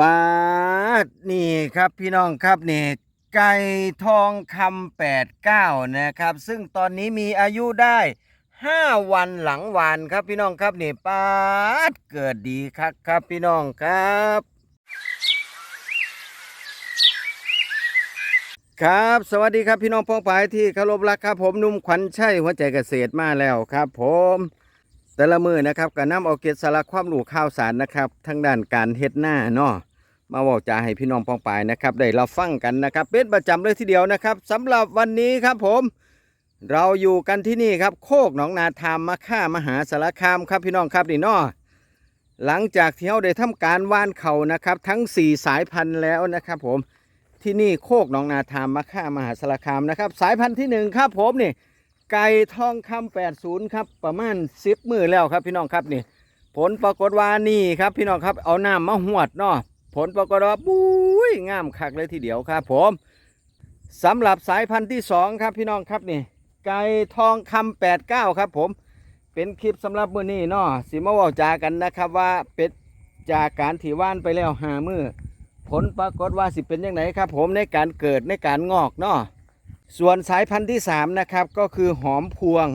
ปาดนี่ครับพี่น้องครับนี่ไก่ทองคำแปดเก้านะครับ ซึ่งตอนนี้มีอายุได้ห้าวันหลังวานครับพี่น้องครับนี่ปาดเกิดดีครับครับพี่น้องครับครับสวัสดีครับพี่น้องพ้องปายที่เคารพรักครับผมนุ่มขวัญชัยหัวใจเกษตรมาแล้วครับผม แต่ละมือนะครับก็นำเอาเกจสารความรู้ข่าวสารนะครับทั้งด้านการเฮ็ดหน้าเนาะมาบอกจาให้พี่น้องพ้องปายนะครับ ได้รับฟังกันนะครับ เป็นประจำเลยทีเดียวนะครับสำหรับวันนี้ครับผม เราอยู่กันที่นี่ครับ โคกหนองนาทามมะค่ามหาสารคามครับพี่น้องครับนี่เนาะหลังจากที่เราได้ทำการว่านเขานะครับ ทั้ง 4 สายพันธุ์แล้วนะครับ ผมที่นี่โคกหนองนาทามมะค่ามหาสารคามนะครับ สายพันธุ์ที่หนึ่งครับผมนี่ ไก่ทองคำ80ครับประมาณ10มือแล้วครับพี่น้องครับนี่ ผลปรากฏว่านี่ครับพี่น้องครับเอาน้ำมาหวดเนาะผลปรากฏว่าบุ้ยงามคักเลยทีเดียวครับผมสำหรับสายพันธุ์ที่2ครับพี่น้องครับนี่ ไก่ทองคำ89ครับผมเป็นคลิปสำหรับมือนี้เนาะสิมาว้าจากันนะครับว่าเป็ดจากการที่ว่านไปแล้วหามือผลปรากฏว่าสิเป็นยังไงครับ ผมในการเกิดในการงอกเนาะ ส่วนสายพันธุ์ที่ 3 นะครับ ก็คือหอมพวง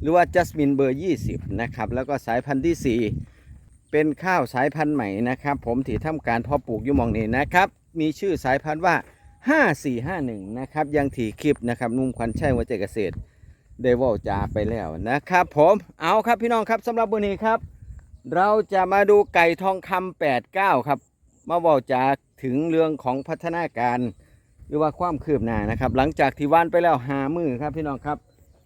หรือว่าจัสมินเบอร์ 20 นะครับ แล้วก็สายพันธุ์ที่ 4 เป็นข้าวสายพันธุ์ใหม่นะครับ ผมที่ทำการเพาะปลูกยู่มองนี้นะครับ มีชื่อสายพันธุ์ว่า 5451 นะครับ ยังถีคลิปนะครับนุ่มควันชัยหัจเกษตรได้ว่าจาไปแล้วนะครับ ผมเอาครับพี่น้องครับสำหรับวันนี้ครับ เราจะมาดูไก่ทองคำ89 ครับ มาว่าจาถึงเรื่องของพัฒนาการ หรือว่าความคืบหน้านะครับ หลังจากที่ว่านไปแล้วหามือครับพี่น้องครับ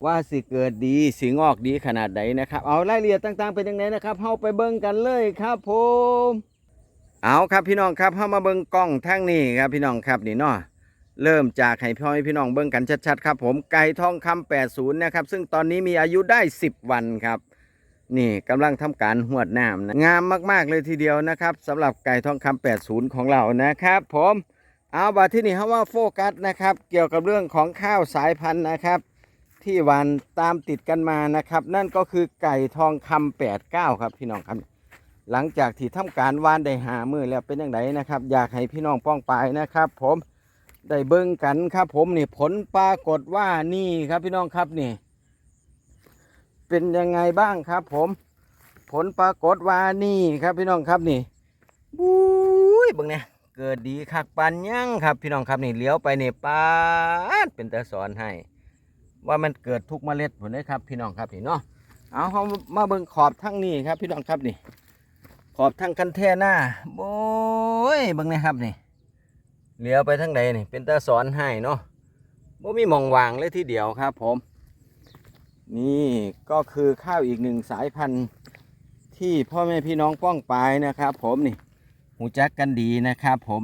ว่าสิเกิดดีสิงอกดีขนาดไหนนะครับ เอารายละเอียดต่างๆเป็นยังไงนะครับเฮาไปเบิ่งกันเลยครับผมเอาครับพี่น้องครับเฮามาเบิ่งกล้องทางนี้ครับพี่น้องครับนี่เนาะเริ่มจากให้พ่อพี่น้องเบิ่งกันชัดๆครับ ผมไก่ทองคำ80 นะครับ ซึ่งตอนนี้มีอายุได้ 10 วันครับ นี่กำลังทำการหวดน้ำนะงามมากๆเลยทีเดียวนะครับสำหรับไก่ทองคำ80 ของเรานะครับ ผม เอาบัดที่นี่เขาว่าโฟกัสนะครับ เกี่ยวกับเรื่องของข้าวสายพันธุ์นะครับ ที่หวันตามติดกันมานะครับ นั่นก็คือไก่ทองคำ89 ครับพี่น้องครับ หลังจากที่ทำการวานได้หามือแล้วเป็นอย่างไรนะครับ อยากให้พี่น้องป้องไปนะครับ ผมได้เบิ่งกันครับ ผมนี่ผลปรากฏว่านี่ครับพี่น้องครับนี่ เป็นยังไงบ้างครับ ผม ผลปรากฏว่านี่ครับพี่น้องครับนี่บุ้ยเบิ่งเนี่ย เกิดดีคักปันยังครับ พี่น้องครับนี่เลี้ยวไปนี่ปาดเป็นตาสอนให้ ว่ามันเกิดทุกเมล็ดผลเลยครับ พี่น้องครับนี่เนาะเอาเขามาเบิ่งขอบทั้งนี้ครับ พี่น้องครับนี่ ขอบทั้งคันเทน่าโอ้ยเบิ่งนะครับนี่เลี้ยวไปทั้งใดนี่เป็นตาสอนให้เนาะบ่มีมองวางเลยทีเดียวครับผม นี่ก็คือข้าวอีกหนึ่งสายพันธุ์ที่พ่อแม่พี่น้องป้องปายนะครับ ผมนี่ หูจักกันดีนะครับผม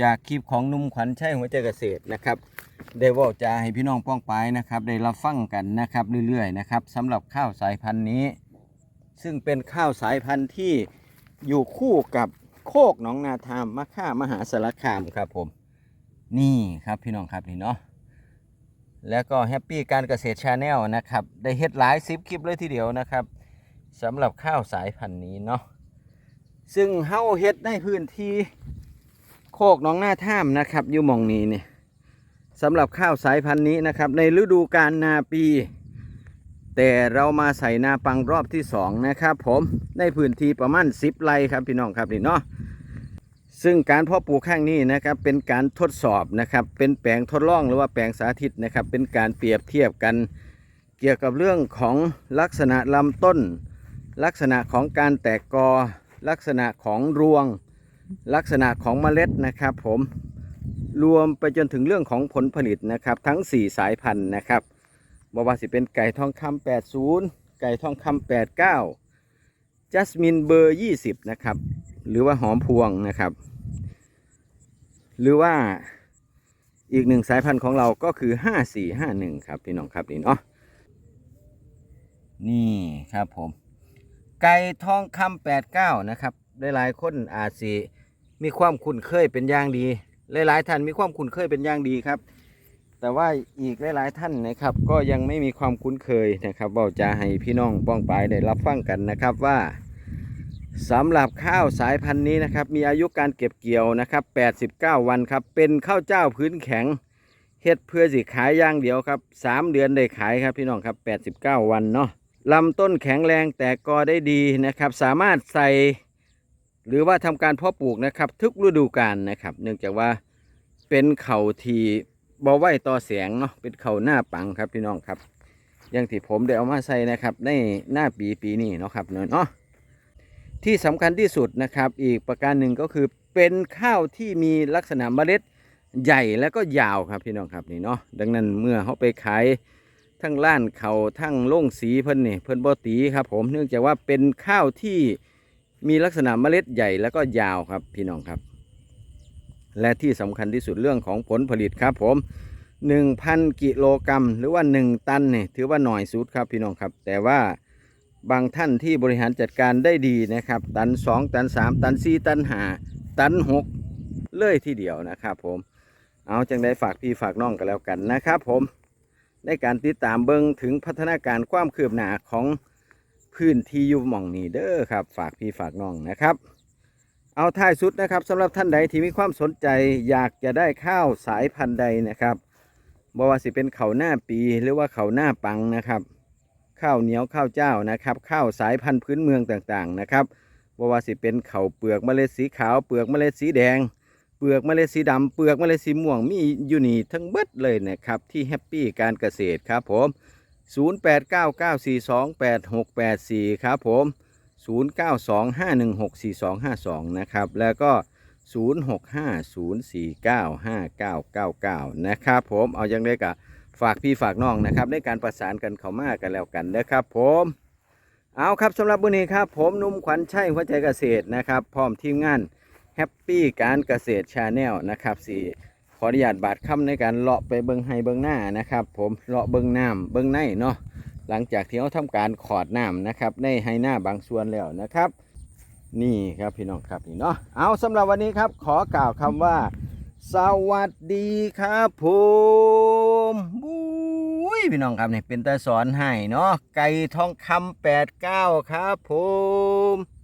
จากคลิปของนุ่มขวัญชัยหัวใจเกษตรนะครับ ได้ว่าจาให้พี่น้องป้องปายนะครับ ได้รับฟังกันนะครับเรื่อยๆนะครับสำหรับข้าวสายพันธุ์นี้ ซึ่งเป็นข้าวสายพันธุ์ที่อยู่คู่กับโคกหนองนาทามมะค่ามหาสารคามครับผม นี่ครับพี่น้องครับนี่เนาะแล้วก็แฮปปี้การเกษตรชาแนลนะครับ ได้เฮ็ดหลายซิปคลิปเลยทีเดียวนะครับ สำหรับข้าวสายพันธุ์นี้เนาะซึ่งเฮาเฮ็ดในพื้นที่โคกน้องหน้าท่ามนะครับอยู่มองนี้เนี่ยสำหรับข้าวสายพันธุ์นี้นะครับ ในฤดูกาลนาปี แต่เรามาใส่นาปังรอบที่สองนะครับ ผมในพื้นที่ประมาณ10ไร่ครับพี่น้องครับนี่เนาะซึ่งการเพาะปลูกข้างนี้นะครับเป็นการทดสอบนะครับ เป็นแปลงทดลองหรือว่าแปลงสาธิตนะครับ เป็นการเปรียบเทียบกันเกี่ยวกับเรื่องของลักษณะลำต้น ลักษณะของการแตกกอ ลักษณะของรวง ลักษณะของเมล็ดนะครับ ผมรวมไปจนถึงเรื่องของผลผลิตนะครับ ทั้ง 4 สายพันธุ์นะครับบอกว่าสิเป็นไก่ทองคำ80 ไก่ทองคำ89จัสมินเบอร์ 20 นะครับ หรือว่าหอมพวงนะครับ หรือว่าอีกหนึ่งสายพันธุ์ของเราก็คือ 5451 ครับพี่น้องครับนี่เนาะนี่ครับผม ไก่ทองคำ89นะครับหลายๆคนอาจสิมีความคุ้นเคยเป็นอย่างดี หลายๆท่านมีความคุ้นเคยเป็นอย่างดีครับ แต่ว่าอีกหลายๆท่านนะครับ ก็ยังไม่มีความคุ้นเคยนะครับเว่าจะให้พี่น้องป้องปายได้รับฟังกันนะครับว่าสำหรับข้าวสายพันธุ์นี้นะครับ มีอายุการเก็บเกี่ยวนะครับ 89 วันครับ เป็นข้าวเจ้าพื้นแข็งเฮ็ดเพื่อสิขายอย่างเดียวครับ 3 เดือนได้ขายครับพี่น้องครับ 89 วันเนาะ ลำต้นแข็งแรงแต่กอได้ดีนะครับ สามารถใส่ หรือว่าทำการเพาะปลูกนะครับ ทุกฤดูกาลนะครับ เนื่องจากว่าเป็นเข่าที่บ่ไหวต่อแสงเนาะเป็นเข่าหน้าปังครับพี่น้องครับอย่างที่ผมได้เอามาใส่นะครับ ในหน้าปีปีนี้เนาะครับเนาะที่สำคัญที่สุดนะครับ อีกประการหนึ่งก็คือเป็นข้าวที่มีลักษณะเมล็ดใหญ่แล้วก็ยาวครับพี่น้องครับนี่เนาะดังนั้นเมื่อเขาไปขาย ทั้งล้านเขาทั้งโล่งสีเพิ่นนี่เพิ่นบ่ตีครับ ผมเนื่องจากว่าเป็นข้าวที่มีลักษณะเมล็ดใหญ่แล้วก็ยาวครับพี่น้องครับ และที่สำคัญที่สุดเรื่องของผลผลิตครับ ผม 1,000 กิโลกรัมหรือว่า 1 ตันนี่ถือว่าหน่อยสุดครับพี่น้องครับ แต่ว่าบางท่านที่บริหารจัดการได้ดีนะครับ ตัน 2 ตัน 3 ตัน 4 ตัน5ตัน 6 เลยทีเดียวนะครับ ผม เอาจังได้ฝากพี่ฝากน้องกันแล้วกันนะครับ ผม ในการติดตามเบิงถึงพัฒนาการความคืบหน้าของพื้นที่อยูหม่องนี้เด้อครับ ฝากพี่ฝากน้องนะครับ เอาท้ายสุดนะครับสำหรับท่านใดที่มีความสนใจอยากจะได้ข้าวสายพันธุ์ใดนะครับบ่ว่าสิเป็นเขาวหน้าปีหรือว่าเขาวหน้าปังนะครับข้าวเหนียวข้าวเจ้านะครับข้าวสายพันธุ์พื้นเมืองต่างๆนะครับบ่ว่าสิเป็นข้าวเปลือกเมล็ดสีขาวเปลือกเมล็ดสีแดง เปลือกเมล็ดสีดำเปลือกเมล็ดสีม่วงมีอยู่นี่ทั้งเบิดเลยนะครับที่แฮปปี้การเกษตรครับผม 0899428684 ครับผม 0925164252 นะครับ แล้วก็ 0650495999 นะครับผมเอาอย่างไรกับฝากพี่ฝากน้องนะครับในการประสานกันเข้ามากันแล้วกันนะครับผมเอาครับสำหรับวันนี้ครับ ผมนุ่มขวัญชัยหัวใจเกษตรนะครับ พร้อมทีมงาน แฮปปี้การเกษตรชาแนลนะครับสี่ขออนุญาตบาดค่ำในการเลาะไปเบิงไฮเบิงหน้านะครับ ผมเลาะเบิงน้ำเบิงในเนาะหลังจากที่เขาทำการขอดน้ำนะครับในไฮหน้าบางส่วนแล้วนะครับ นี่ครับพี่น้องครับนี่เนาะเอาสำหรับวันนี้ครับขอกล่าวคำว่า สวัสดีครับผมบุ้ยพี่น้องครับนี่เป็นตาสอนให้เนาะไก่ทองคำแปดเก้าครับผม